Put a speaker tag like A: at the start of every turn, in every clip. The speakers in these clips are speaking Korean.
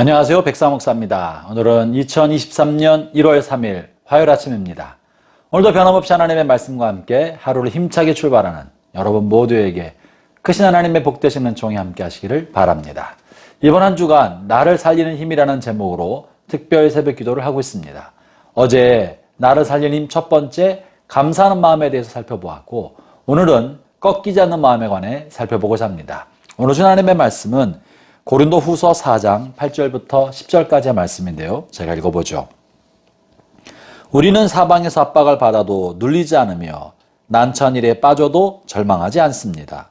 A: 안녕하세요. 백사목사입니다. 오늘은 2023년 1월 3일 화요일 아침입니다. 오늘도 변함없이 하나님의 말씀과 함께 하루를 힘차게 출발하는 여러분 모두에게 크신 하나님의 복되시는 종이 함께 하시기를 바랍니다. 이번 한 주간 나를 살리는 힘이라는 제목으로 특별 새벽 기도를 하고 있습니다. 어제 나를 살리는 힘 첫 번째 감사하는 마음에 대해서 살펴보았고 오늘은 꺾이지 않는 마음에 관해 살펴보고자 합니다. 오늘 주 하나님의 말씀은 고린도 후서 4장 8절부터 10절까지의 말씀인데요. 제가 읽어보죠. 우리는 사방에서 압박을 받아도 눌리지 않으며 난처한 일에 빠져도 절망하지 않습니다.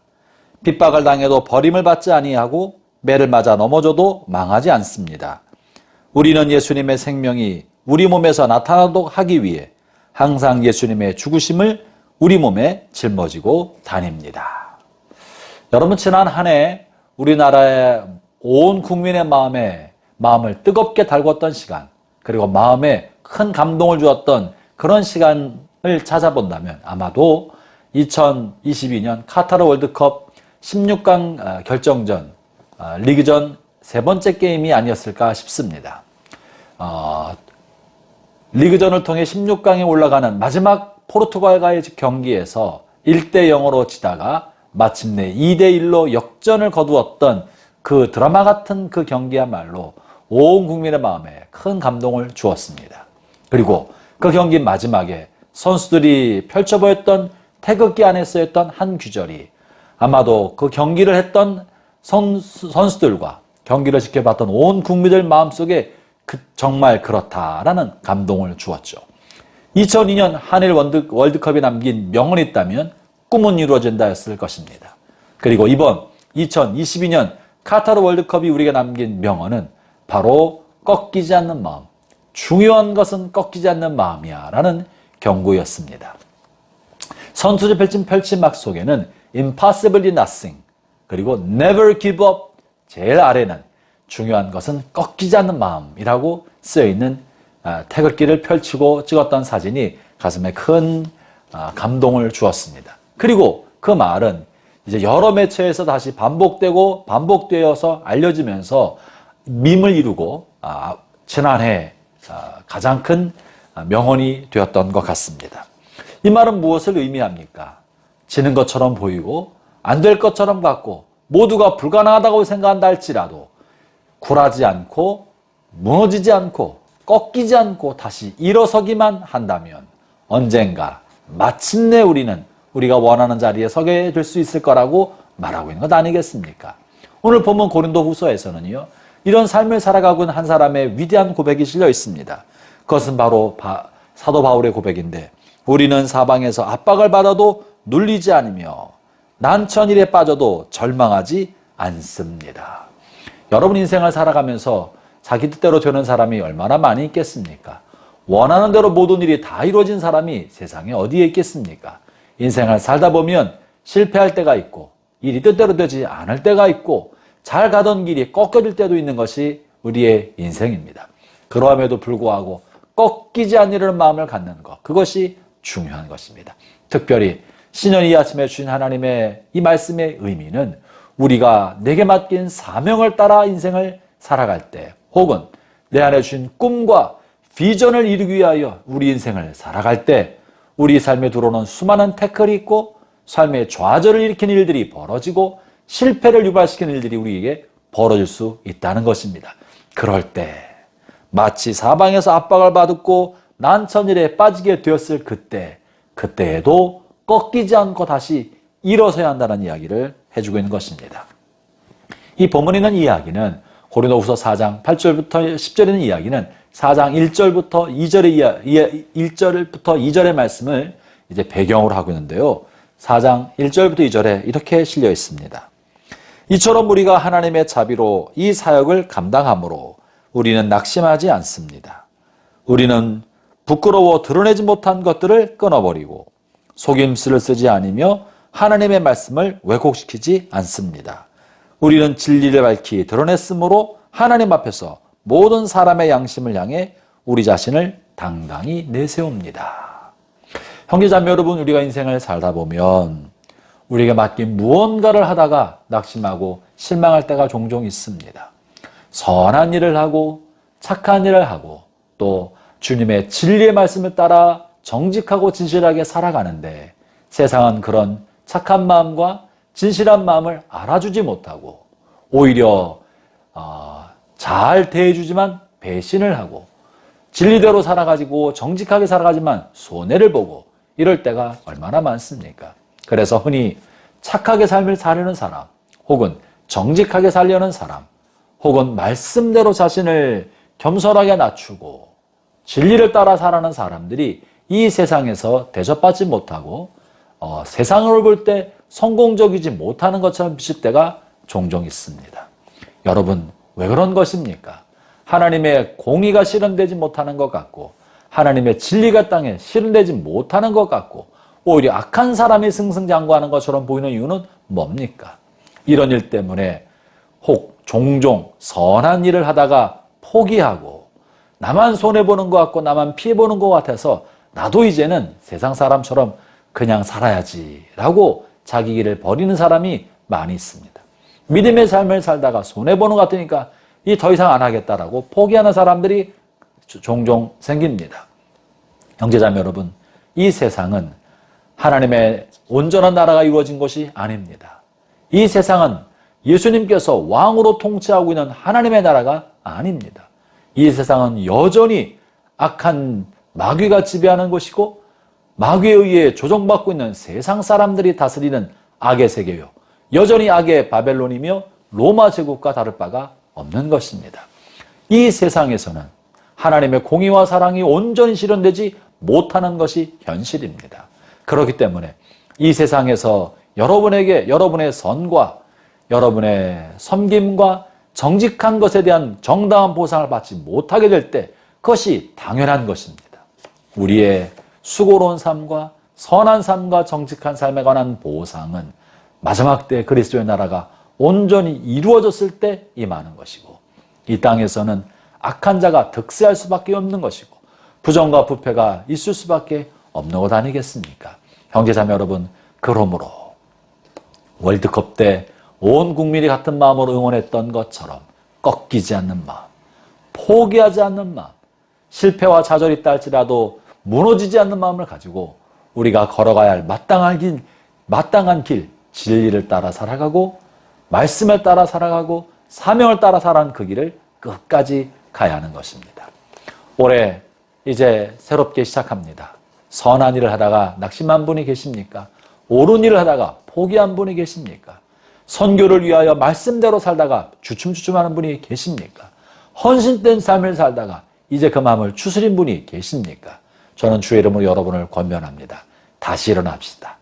A: 핍박을 당해도 버림을 받지 아니하고 매를 맞아 넘어져도 망하지 않습니다. 우리는 예수님의 생명이 우리 몸에서 나타나도록 하기 위해 항상 예수님의 죽으심을 우리 몸에 짊어지고 다닙니다. 여러분 지난 한 해 우리나라의 온 국민의 마음에 마음을 뜨겁게 달궜던 시간 그리고 마음에 큰 감동을 주었던 그런 시간을 찾아본다면 아마도 2022년 카타르 월드컵 16강 결정전 리그전 세 번째 게임이 아니었을까 싶습니다. 어, 리그전을 통해 16강에 올라가는 마지막 포르투갈과의 경기에서 1대 0으로 지다가 마침내 2대 1로 역전을 거두었던 그 드라마 같은 그 경기야말로 온 국민의 마음에 큰 감동을 주었습니다. 그리고 그 경기 마지막에 선수들이 펼쳐 보였던 태극기 안에 쓰였던 한 규절이 아마도 그 경기를 했던 선수, 선수들과 경기를 지켜봤던 온 국민들 마음속에 그 정말 그렇다라는 감동을 주었죠. 2002년 한일 월드, 월드컵이 남긴 명언이 있다면 꿈은 이루어진다였을 것입니다. 그리고 이번 2022년 카타르 월드컵이 우리가 남긴 명언은 바로 꺾이지 않는 마음. 중요한 것은 꺾이지 않는 마음이야. 라는 경고였습니다. 선수들 펼친 펼침막 속에는 impossibly nothing 그리고 never give up 제일 아래는 중요한 것은 꺾이지 않는 마음이라고 쓰여 있는 태극기를 펼치고 찍었던 사진이 가슴에 큰 감동을 주었습니다. 그리고 그 말은 이제 여러 매체에서 다시 반복되고 반복되어서 알려지면서 밈을 이루고 아, 지난해 아, 가장 큰 명언이 되었던 것 같습니다. 이 말은 무엇을 의미합니까? 지는 것처럼 보이고 안 될 것처럼 같고 모두가 불가능하다고 생각한다 할지라도 굴하지 않고 무너지지 않고 꺾이지 않고 다시 일어서기만 한다면 언젠가 마침내 우리는 우리가 원하는 자리에 서게 될 수 있을 거라고 말하고 있는 것 아니겠습니까? 오늘 본문 고린도 후서에서는요, 이런 삶을 살아가고 있는 한 사람의 위대한 고백이 실려 있습니다. 그것은 바로 바, 사도 바울의 고백인데, 우리는 사방에서 압박을 받아도 눌리지 않으며, 난천일에 빠져도 절망하지 않습니다. 여러분 인생을 살아가면서 자기 뜻대로 되는 사람이 얼마나 많이 있겠습니까? 원하는 대로 모든 일이 다 이루어진 사람이 세상에 어디에 있겠습니까? 인생을 살다 보면 실패할 때가 있고 일이 뜻대로 되지 않을 때가 있고 잘 가던 길이 꺾여질 때도 있는 것이 우리의 인생입니다. 그러함에도 불구하고 꺾이지 않으려는 마음을 갖는 것 그것이 중요한 것입니다. 특별히 신년 이 아침에 주신 하나님의 이 말씀의 의미는 우리가 내게 맡긴 사명을 따라 인생을 살아갈 때 혹은 내 안에 주신 꿈과 비전을 이루기 위하여 우리 인생을 살아갈 때 우리 삶에 들어오는 수많은 태클이 있고 삶의 좌절을 일으키는 일들이 벌어지고 실패를 유발시키는 일들이 우리에게 벌어질 수 있다는 것입니다. 그럴 때 마치 사방에서 압박을 받고 난천일에 빠지게 되었을 그때 그때에도 꺾이지 않고 다시 일어서야 한다는 이야기를 해주고 있는 것입니다. 이 본문에 있는 이야기는 고린도후서 4장 8절부터 10절에 있는 이야기는 4장 1절부터 2절의 이야, 1절부터 2절의 말씀을 이제 배경으로 하고 있는데요. 4장 1절부터 2절에 이렇게 실려 있습니다. 이처럼 우리가 하나님의 자비로 이 사역을 감당함으로 우리는 낙심하지 않습니다. 우리는 부끄러워 드러내지 못한 것들을 끊어버리고 속임수를 쓰지 않으며 하나님의 말씀을 왜곡시키지 않습니다. 우리는 진리를 밝히 드러냈으므로 하나님 앞에서 모든 사람의 양심을 향해 우리 자신을 당당히 내세웁니다. 형제자매 여러분, 우리가 인생을 살다 보면 우리가 맡긴 무언가를 하다가 낙심하고 실망할 때가 종종 있습니다. 선한 일을 하고 착한 일을 하고 또 주님의 진리의 말씀을 따라 정직하고 진실하게 살아가는데 세상은 그런 착한 마음과 진실한 마음을 알아주지 못하고 오히려 어, 잘 대해주지만 배신을 하고 진리대로 살아가지고 정직하게 살아가지만 손해를 보고 이럴 때가 얼마나 많습니까? 그래서 흔히 착하게 삶을 사려는 사람 혹은 정직하게 살려는 사람 혹은 말씀대로 자신을 겸손하게 낮추고 진리를 따라 살아가는 사람들이 이 세상에서 대접받지 못하고 어, 세상을 볼 때 성공적이지 못하는 것처럼 비칠 때가 종종 있습니다. 여러분 왜 그런 것입니까? 하나님의 공의가 실현되지 못하는 것 같고 하나님의 진리가 땅에 실현되지 못하는 것 같고 오히려 악한 사람이 승승장구하는 것처럼 보이는 이유는 뭡니까? 이런 일 때문에 혹 종종 선한 일을 하다가 포기하고 나만 손해보는 것 같고 나만 피해보는 것 같아서 나도 이제는 세상 사람처럼 그냥 살아야지 라고 자기 길을 버리는 사람이 많이 있습니다. 믿음의 삶을 살다가 손해보는 것 같으니까 이 더 이상 안 하겠다라고 포기하는 사람들이 종종 생깁니다. 형제자매 여러분, 이 세상은 하나님의 온전한 나라가 이루어진 것이 아닙니다. 이 세상은 예수님께서 왕으로 통치하고 있는 하나님의 나라가 아닙니다. 이 세상은 여전히 악한 마귀가 지배하는 것이고 마귀에 의해 조정받고 있는 세상 사람들이 다스리는 악의 세계요. 여전히 악의 바벨론이며 로마 제국과 다를 바가 없는 것입니다. 이 세상에서는 하나님의 공의와 사랑이 온전히 실현되지 못하는 것이 현실입니다. 그렇기 때문에 이 세상에서 여러분에게 여러분의 선과 여러분의 섬김과 정직한 것에 대한 정당한 보상을 받지 못하게 될 때 그것이 당연한 것입니다. 우리의 수고로운 삶과 선한 삶과 정직한 삶에 관한 보상은 마지막 때 그리스도의 나라가 온전히 이루어졌을 때 임하는 것이고 이 땅에서는 악한 자가 득세할 수밖에 없는 것이고 부정과 부패가 있을 수밖에 없는 것 아니겠습니까? 형제자매 여러분 그러므로 월드컵 때 온 국민이 같은 마음으로 응원했던 것처럼 꺾이지 않는 마음, 포기하지 않는 마음, 실패와 좌절이 있다 할지라도 무너지지 않는 마음을 가지고 우리가 걸어가야 할 마땅한 길, 마땅한 길, 진리를 따라 살아가고 말씀을 따라 살아가고 사명을 따라 살아가는 그 길을 끝까지 가야 하는 것입니다. 올해 이제 새롭게 시작합니다. 선한 일을 하다가 낙심한 분이 계십니까? 옳은 일을 하다가 포기한 분이 계십니까? 선교를 위하여 말씀대로 살다가 주춤주춤하는 분이 계십니까? 헌신된 삶을 살다가 이제 그 마음을 추스린 분이 계십니까? 저는 주의 이름으로 여러분을 권면합니다. 다시 일어납시다.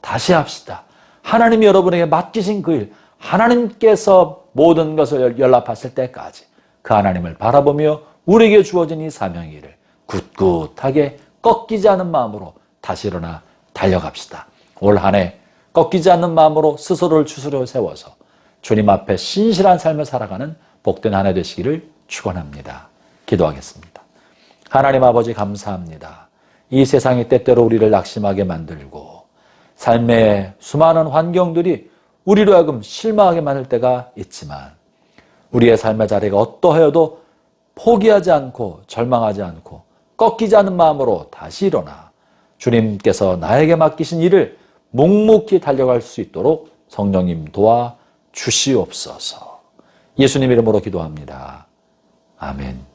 A: 다시 합시다. 하나님이 여러분에게 맡기신 그 일, 하나님께서 모든 것을 연락하실 때까지 그 하나님을 바라보며 우리에게 주어진 이 사명의 일을 굳굳하게 꺾이지 않은 마음으로 다시 일어나 달려갑시다. 올 한 해 꺾이지 않는 마음으로 스스로를 추스려 세워서 주님 앞에 신실한 삶을 살아가는 복된 한 해 되시기를 축원합니다. 기도하겠습니다. 하나님 아버지 감사합니다. 이 세상이 때때로 우리를 낙심하게 만들고 삶의 수많은 환경들이 우리로 하여금 실망하게 만들 때가 있지만 우리의 삶의 자리가 어떠하여도 포기하지 않고 절망하지 않고 꺾이지 않은 마음으로 다시 일어나 주님께서 나에게 맡기신 일을 묵묵히 달려갈 수 있도록 성령님 도와 주시옵소서. 예수님 이름으로 기도합니다. 아멘.